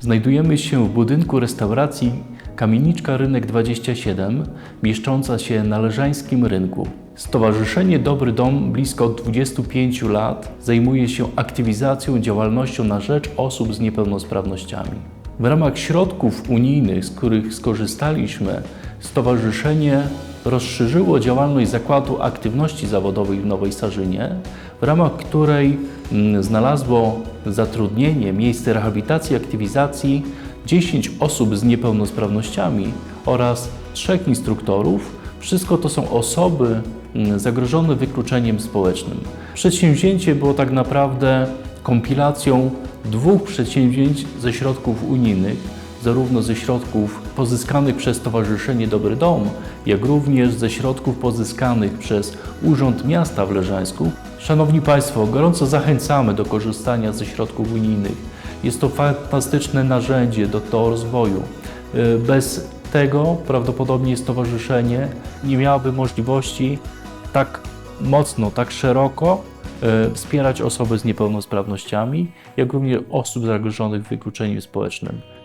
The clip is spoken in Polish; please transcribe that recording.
Znajdujemy się w budynku restauracji Kamieniczka Rynek 27, mieszcząca się na Leżańskim Rynku. Stowarzyszenie Dobry Dom blisko 25 lat zajmuje się aktywizacją działalnością na rzecz osób z niepełnosprawnościami. W ramach środków unijnych, z których skorzystaliśmy, stowarzyszenie rozszerzyło działalność Zakładu Aktywności Zawodowej w Nowej Sarzynie, w ramach której mm, znalazło zatrudnienie miejsce rehabilitacji i aktywizacji 10 osób z niepełnosprawnościami oraz trzech instruktorów. Wszystko to są osoby mm, zagrożone wykluczeniem społecznym. Przedsięwzięcie było tak naprawdę kompilacją dwóch przedsięwzięć ze środków unijnych, zarówno ze środków pozyskanych przez Stowarzyszenie Dobry Dom, jak również ze środków pozyskanych przez Urząd Miasta w Leżańsku. Szanowni Państwo, gorąco zachęcamy do korzystania ze środków unijnych. Jest to fantastyczne narzędzie do, do rozwoju. Y, Bez tego prawdopodobnie stowarzyszenie nie miałoby możliwości tak mocno, tak szeroko e, wspierać osoby z niepełnosprawnościami, jak również osób zagrożonych wykluczeniem społecznym.